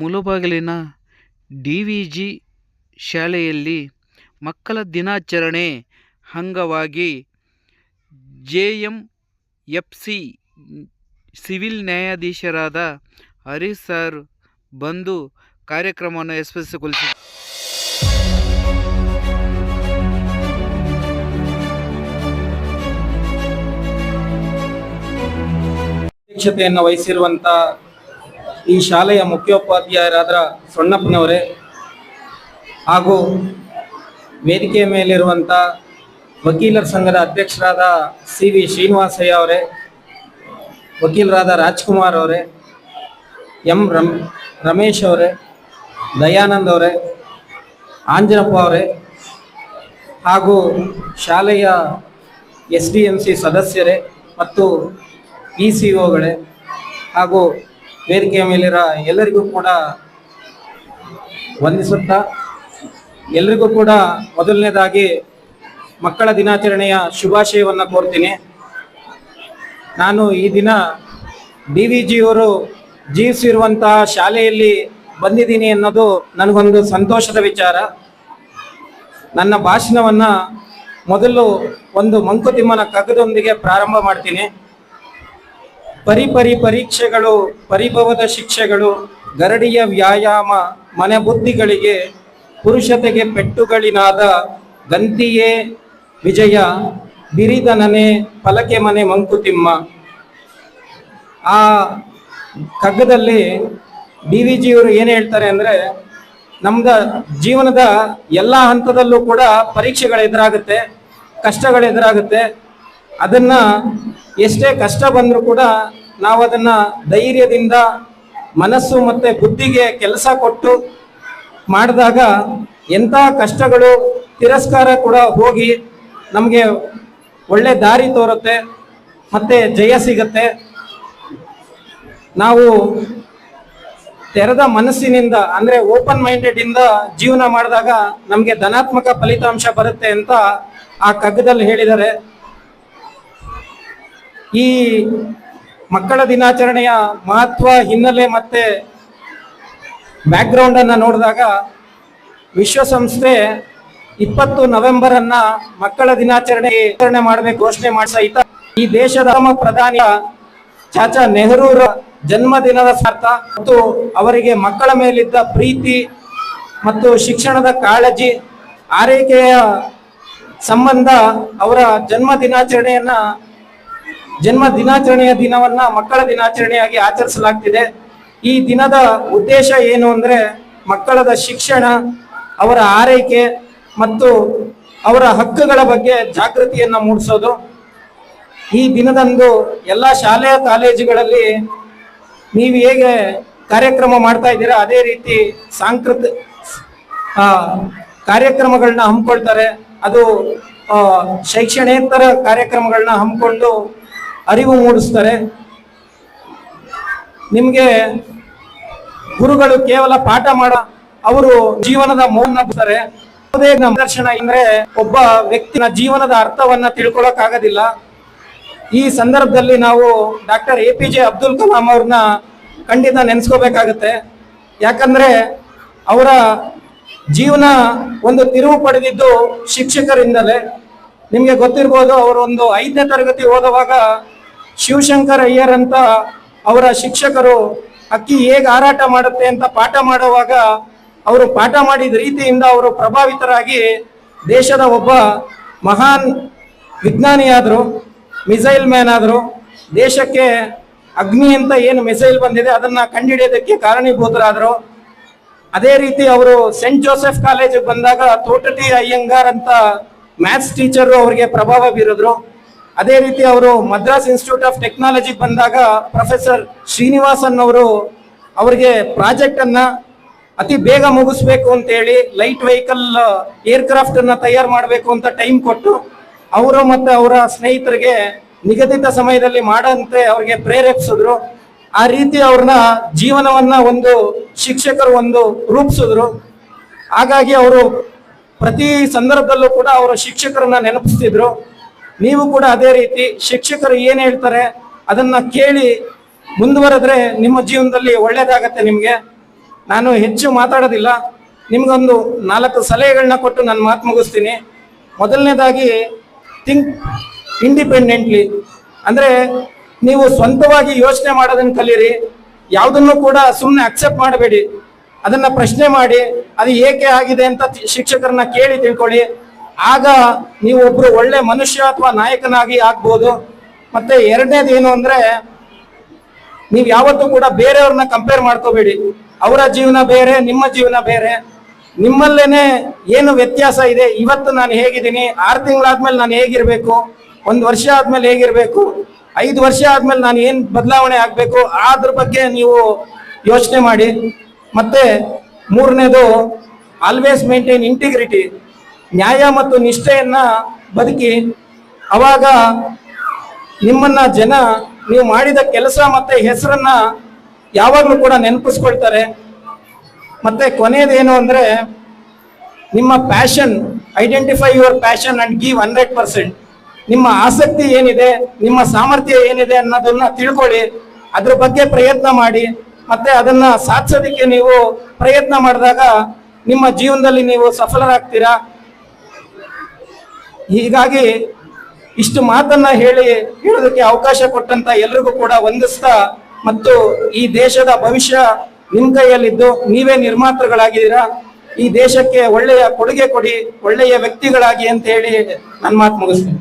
ಮುಳುಬಾಗಿಲಿನ D V G ಶಾಲೆಯಲ್ಲಿ ಮಕ್ಕಳ ದಿನಾಚರಣೆ ಅಂಗವಾಗಿ J M F C civil ನ್ಯಾಯಾಧೀಶರಾದ ಹರೀಶ್ ಸರ್ ಬಂದು ಕಾರ್ಯಕ್ರಮವನ್ನು ಯಶಸ್ವಿಗೊಳಿಸಿದರು. ಅಧ್ಯಕ್ಷತೆಯನ್ನು ವಹಿಸಿರುವಂತ ಈ ಶಾಲೆಯ ಮುಖ್ಯೋಪಾಧ್ಯಾಯರಾದ ಸೊಣ್ಣಪ್ಪನವರೇ ಹಾಗೂ ವೇದಿಕೆಯ ಮೇಲಿರುವಂಥ ವಕೀಲರ ಸಂಘದ ಅಧ್ಯಕ್ಷರಾದ ಸಿ ವಿ ಶ್ರೀನಿವಾಸಯ್ಯ ಅವರೇ, ವಕೀಲರಾದ ರಾಜ್ಕುಮಾರ್ ಅವರೇ, ಎಂ. ರಮ್, ರಮೇಶ್ ಅವರೇ, ದಯಾನಂದ್ ಅವರೇ, ಆಂಜನಪ್ಪ ಅವರೇ ಹಾಗೂ ಶಾಲೆಯ ಎಸ್ ಡಿ ಎಂ ಸಿ ಸದಸ್ಯರೇ ಮತ್ತು ಇ ಸಿ ಒಗಳೇ ಹಾಗೂ ವೇದಿಕೆಯ ಮೇಲಿರೋ ಎಲ್ಲರಿಗೂ ಕೂಡ ವಂದಿಸುತ್ತಾ. ಎಲ್ರಿಗೂ ಕೂಡ ಮೊದಲನೇದಾಗಿ ಮಕ್ಕಳ ದಿನಾಚರಣೆಯ ಶುಭಾಶಯವನ್ನು ಕೋರ್ತೀನಿ. ನಾನು ಈ ದಿನ ಡಿ ವಿ ಜಿಯವರು ಜೀವಿಸಿರುವಂತಹ ಶಾಲೆಯಲ್ಲಿ ಬಂದಿದ್ದೀನಿ ಅನ್ನೋದು ನನಗೊಂದು ಸಂತೋಷದ ವಿಚಾರ. ನನ್ನ ಭಾಷಣವನ್ನು ಮೊದಲು ಒಂದು ಮಂಕುತಿಮ್ಮನ ಕಗ್ಗದೊಂದಿಗೆ ಪ್ರಾರಂಭ ಮಾಡ್ತೀನಿ. ಪರಿಪರಿ ಪರೀಕ್ಷೆಗಳು, ಪರಿಭವದ ಶಿಕ್ಷೆಗಳು, ಗರಡಿಯ ವ್ಯಾಯಾಮ ಮನೆ ಬುದ್ಧಿಗಳಿಗೆ ಪುರುಷತೆಗೆ ಪೆಟ್ಟುಗಳಿನಾದ ಗಂತಿಯೇ ವಿಜಯ ಬಿರಿದ ನನೆ ಫಲಕೆ ಮನೆ ಮಂಕುತಿಮ್ಮ. ಆ ಕಗ್ಗದಲ್ಲಿ ಡಿ ವಿ ಜಿಯವರು ಏನು ಹೇಳ್ತಾರೆ ಅಂದರೆ, ನಮ್ದ ಜೀವನದ ಎಲ್ಲ ಹಂತದಲ್ಲೂ ಕೂಡ ಪರೀಕ್ಷೆಗಳು ಎದುರಾಗುತ್ತೆ, ಕಷ್ಟಗಳು ಎದುರಾಗುತ್ತೆ. ಅದನ್ನ ಎಷ್ಟೇ ಕಷ್ಟ ಬಂದರೂ ಕೂಡ ನಾವು ಅದನ್ನು ಧೈರ್ಯದಿಂದ ಮನಸ್ಸು ಮತ್ತು ಬುದ್ಧಿಗೆ ಕೆಲಸ ಕೊಟ್ಟು ಮಾಡಿದಾಗ ಎಂಥ ಕಷ್ಟಗಳು ತಿರಸ್ಕಾರ ಕೂಡ ಹೋಗಿ ನಮಗೆ ಒಳ್ಳೆ ದಾರಿ ತೋರುತ್ತೆ, ಮತ್ತೆ ಜಯ ಸಿಗತ್ತೆ. ನಾವು ತೆರೆದ ಮನಸ್ಸಿನಿಂದ, ಅಂದರೆ ಓಪನ್ ಮೈಂಡೆಡ್ ಇಂದ ಜೀವನ ಮಾಡಿದಾಗ ನಮಗೆ ಧನಾತ್ಮಕ ಫಲಿತಾಂಶ ಬರುತ್ತೆ ಅಂತ ಆ ಕಗ್ಗದಲ್ಲಿ ಹೇಳಿದ್ದಾರೆ. ಈ ಮಕ್ಕಳ ದಿನಾಚರಣೆಯ ಮಹತ್ವ ಹಿನ್ನೆಲೆ ಮತ್ತೆ ಬ್ಯಾಕ್ಗ್ರೌಂಡ್ ಅನ್ನ ನೋಡಿದಾಗ ವಿಶ್ವಸಂಸ್ಥೆ ಇಪ್ಪತ್ತು ನವೆಂಬರ್ ಅನ್ನ ಮಕ್ಕಳ ದಿನಾಚರಣೆ ಆಚರಣೆ ಮಾಡಬೇಕು, ಘೋಷಣೆ ಮಾಡಿಸ ಈ ದೇಶದ ಪ್ರಧಾನಿಯ ಪ್ರಧಾನಿ ಚಾಚಾ ನೆಹರೂರ ಜನ್ಮದಿನದ ಸಾರ್ಥ ಮತ್ತು ಅವರಿಗೆ ಮಕ್ಕಳ ಮೇಲಿದ್ದ ಪ್ರೀತಿ ಮತ್ತು ಶಿಕ್ಷಣದ ಕಾಳಜಿ, ಆರೈಕೆಯ ಸಂಬಂಧ ಅವರ ಜನ್ಮ ದಿನಾಚರಣೆಯನ್ನ ಜನ್ಮ ದಿನಾಚರಣೆಯ ದಿನವನ್ನ ಮಕ್ಕಳ ದಿನಾಚರಣೆಯಾಗಿ ಆಚರಿಸಲಾಗ್ತಿದೆ. ಈ ದಿನದ ಉದ್ದೇಶ ಏನು ಅಂದ್ರೆ ಮಕ್ಕಳದ ಶಿಕ್ಷಣ, ಅವರ ಆರೈಕೆ ಮತ್ತು ಅವರ ಹಕ್ಕುಗಳ ಬಗ್ಗೆ ಜಾಗೃತಿಯನ್ನ ಮೂಡಿಸೋದು. ಈ ದಿನದಂದು ಎಲ್ಲ ಶಾಲೆಯ ಕಾಲೇಜುಗಳಲ್ಲಿ ನೀವು ಹೇಗೆ ಕಾರ್ಯಕ್ರಮ ಮಾಡ್ತಾ ಇದ್ದೀರಾ, ಅದೇ ರೀತಿ ಸಾಂಸ್ಕೃತ ಕಾರ್ಯಕ್ರಮಗಳನ್ನ ಹಮ್ಮಿಕೊಳ್ತಾರೆ. ಅದು ಶೈಕ್ಷಣೇತರ ಕಾರ್ಯಕ್ರಮಗಳನ್ನ ಹಮ್ಮಿಕೊಂಡು ಅರಿವು ಮೂಡಿಸ್ತಾರೆ. ನಿಮಗೆ ಗುರುಗಳು ಕೇವಲ ಪಾಠ ಮಾಡ, ಅವರು ಜೀವನದ ಮೌನ ಬರ್ತಾರೆ ಯಾವುದೇ ದರ್ಶನ ಅಂದ್ರೆ ಒಬ್ಬ ವ್ಯಕ್ತಿನ ಜೀವನದ ಅರ್ಥವನ್ನ ತಿಳ್ಕೊಳಕ್ ಆಗೋದಿಲ್ಲ ಈ ಸಂದರ್ಭದಲ್ಲಿ ನಾವು doctor A P J Abdul Kalam ಅವ್ರನ್ನ ಖಂಡಿತ ನೆನೆಸ್ಕೋಬೇಕಾಗತ್ತೆ. ಯಾಕಂದ್ರೆ ಅವರ ಜೀವನ ಒಂದು ತಿರುವು ಪಡೆದಿದ್ದು ಶಿಕ್ಷಕರಿಂದಲೇ. ನಿಮಗೆ ಗೊತ್ತಿರ್ಬೋದು, ಅವರು ಒಂದು ಐದನೇ ತರಗತಿ ಓದುವಾಗ ಶಿವಶಂಕರ್ ಅಯ್ಯರ್ ಅಂತ ಅವರ ಶಿಕ್ಷಕರು ಅಕ್ಕಿ ಹೇಗೆ ಹಾರಾಟ ಮಾಡುತ್ತೆ ಅಂತ ಪಾಠ ಮಾಡುವಾಗ ಅವರು ಪಾಠ ಮಾಡಿದ ರೀತಿಯಿಂದ ಅವರು ಪ್ರಭಾವಿತರಾಗಿ ದೇಶದ ಒಬ್ಬ ಮಹಾನ್ ವಿಜ್ಞಾನಿಯಾದರು ಮಿಸೈಲ್ ಮ್ಯಾನ್ ಆದರು, ದೇಶಕ್ಕೆ ಅಗ್ನಿ ಅಂತ ಏನು ಮಿಸೈಲ್ ಬಂದಿದೆ ಅದನ್ನ ಕಂಡುಹಿಡಿಯೋದಕ್ಕೆ ಕಾರಣೀಭೂತರಾದರು. ಅದೇ ರೀತಿ ಅವರು ಸೆಂಟ್ ಜೋಸೆಫ್ ಕಾಲೇಜಿಗೆ ಬಂದಾಗ ತೋಟಟಿ ಅಯ್ಯಂಗಾರ್ ಅಂತ ಮ್ಯಾಥ್ಸ್ ಟೀಚರು ಅವರಿಗೆ ಪ್ರಭಾವ ಬೀರಿದ್ರು. ಅದೇ ರೀತಿ ಅವರು ಮದ್ರಾಸ್ ಇನ್ಸ್ಟಿಟ್ಯೂಟ್ ಆಫ್ ಟೆಕ್ನಾಲಜಿ ಬಂದಾಗ ಪ್ರೊಫೆಸರ್ ಶ್ರೀನಿವಾಸನ್ ಅವರು ಅವರಿಗೆ ಪ್ರಾಜೆಕ್ಟ್ ಅನ್ನ ಅತಿ ಬೇಗ ಮುಗಿಸ್ಬೇಕು ಅಂತ ಹೇಳಿ ಲೈಟ್ ವೆಹಿಕಲ್, ಏರ್ಕ್ರಾಫ್ಟ್ ಅನ್ನ ತಯಾರು ಮಾಡಬೇಕು ಅಂತ ಟೈಮ್ ಕೊಟ್ಟು ಅವರು ಮತ್ತೆ ಅವರ ಸ್ನೇಹಿತರಿಗೆ ನಿಗದಿತ ಸಮಯದಲ್ಲಿ ಮಾಡಂತೆ ಅವರಿಗೆ ಪ್ರೇರೇಪಿಸಿದ್ರು. ಆ ರೀತಿ ಅವ್ರನ್ನ ಜೀವನವನ್ನ ಒಂದು ಶಿಕ್ಷಕರು ಒಂದು ರೂಪಿಸಿದ್ರು. ಹಾಗಾಗಿ ಅವರು ಪ್ರತಿ ಸಂದರ್ಭದಲ್ಲೂ ಕೂಡ ಅವರು ಶಿಕ್ಷಕರನ್ನ ನೆನಪಿಸ್ತಿದ್ರು. ನೀವು ಕೂಡ ಅದೇ ರೀತಿ ಶಿಕ್ಷಕರು ಏನ್ ಹೇಳ್ತಾರೆ ಅದನ್ನ ಕೇಳಿ ಮುಂದುವರೆದ್ರೆ ನಿಮ್ಮ ಜೀವನದಲ್ಲಿ ಒಳ್ಳೇದಾಗತ್ತೆ ನಿಮ್ಗೆ. ನಾನು ಹೆಚ್ಚು ಮಾತಾಡೋದಿಲ್ಲ. ನಿಮ್ಗೊಂದು ನಾಲ್ಕು ಸಲಹೆಗಳನ್ನ ಕೊಟ್ಟು ನಾನು ಮಾತು ಮುಗಿಸ್ತೀನಿ. ಮೊದಲನೇದಾಗಿ ಥಿಂಕ್ ಇಂಡಿಪೆಂಡೆಂಟ್ಲಿ ಅಂದರೆ ನೀವು ಸ್ವಂತವಾಗಿ ಯೋಚನೆ ಮಾಡೋದನ್ನ ಕಲೀರಿ. ಯಾವುದನ್ನು ಕೂಡ ಸುಮ್ಮನೆ ಅಕ್ಸೆಪ್ಟ್ ಮಾಡಬೇಡಿ. ಅದನ್ನ ಪ್ರಶ್ನೆ ಮಾಡಿ, ಅದು ಏಕೆ ಆಗಿದೆ ಅಂತ ಶಿಕ್ಷಕರನ್ನ ಕೇಳಿ ತಿಳ್ಕೊಳ್ಳಿ. ಆಗ ನೀವು ಒಬ್ರು ಒಳ್ಳೆ ಮನುಷ್ಯ ಅಥವಾ ನಾಯಕನಾಗಿ ಆಗ್ಬೋದು. ಮತ್ತೆ ಎರಡನೇದು ಏನು ಅಂದ್ರೆ, ನೀವು ಯಾವತ್ತೂ ಕೂಡ ಬೇರೆಯವ್ರನ್ನ ಕಂಪೇರ್ ಮಾಡ್ಕೋಬೇಡಿ. ಅವರ ಜೀವನ ಬೇರೆ, ನಿಮ್ಮ ಜೀವನ ಬೇರೆ. ನಿಮ್ಮಲ್ಲೇನೆ ಏನು ವ್ಯತ್ಯಾಸ ಇದೆ? ಇವತ್ತು ನಾನು ಹೇಗಿದ್ದೀನಿ? ಆರು ತಿಂಗಳಾದ್ಮೇಲೆ ನಾನು ಹೇಗಿರ್ಬೇಕು? ಒಂದು ವರ್ಷ ಆದ್ಮೇಲೆ ಹೇಗಿರ್ಬೇಕು? ಐದು ವರ್ಷ ಆದ್ಮೇಲೆ ನಾನು ಏನು ಬದಲಾವಣೆ ಆಗಬೇಕು? ಅದ್ರ ಬಗ್ಗೆ ನೀವು ಯೋಚನೆ ಮಾಡಿ. ಮತ್ತೆ ಮೂರನೇದು ಆಲ್ವೇಸ್ ಮೇಂಟೈನ್ ಇಂಟಿಗ್ರಿಟಿ ನ್ಯಾಯ ಮತ್ತು ನಿಷ್ಠೆಯನ್ನ ಬದುಕಿ, ಅವಾಗ ನಿಮ್ಮನ್ನ ಜನ ನೀವು ಮಾಡಿದ ಕೆಲಸ ಮತ್ತೆ ಹೆಸರನ್ನ ಯಾವಾಗಲೂ ಕೂಡ ನೆನಪಿಸ್ಕೊಳ್ತಾರೆ. ಮತ್ತೆ ಕೊನೆಯದೇನು ಅಂದ್ರೆ, ನಿಮ್ಮ passion identify your passion and give hundred percent ನಿಮ್ಮ ಆಸಕ್ತಿ ಏನಿದೆ, ನಿಮ್ಮ ಸಾಮರ್ಥ್ಯ ಏನಿದೆ ಅನ್ನೋದನ್ನ ತಿಳ್ಕೊಳ್ಳಿ, ಅದ್ರ ಬಗ್ಗೆ ಪ್ರಯತ್ನ ಮಾಡಿ, ಮತ್ತೆ ಅದನ್ನ ಸಾಧಿಸೋದಕ್ಕೆ ನೀವು ಪ್ರಯತ್ನ ಮಾಡಿದಾಗ ನಿಮ್ಮ ಜೀವನದಲ್ಲಿ ನೀವು ಸಫಲರಾಗ್ತೀರಾ? ಹೀಗಾಗಿ ಇಷ್ಟು ಮಾತನ್ನ ಹೇಳಿ ಹೇಳೋದಕ್ಕೆ ಅವಕಾಶ ಕೊಟ್ಟಂತ ಎಲ್ರಿಗೂ ಕೂಡ ವಂದಿಸ್ತಾ ಮತ್ತು ಈ ದೇಶದ ಭವಿಷ್ಯ ನಿಮ್ ಕೈಯಲ್ಲಿದ್ದು, ನೀವೇ ನಿರ್ಮಾತೃಗಳಾಗಿದ್ದೀರಾ, ಈ ದೇಶಕ್ಕೆ ಒಳ್ಳೆಯ ಕೊಡುಗೆ ಕೊಡಿ, ಒಳ್ಳೆಯ ವ್ಯಕ್ತಿಗಳಾಗಿ ಅಂತ ಹೇಳಿ ನನ್ನ ಮಾತು ಮುಗಿಸ್ತೀನಿ.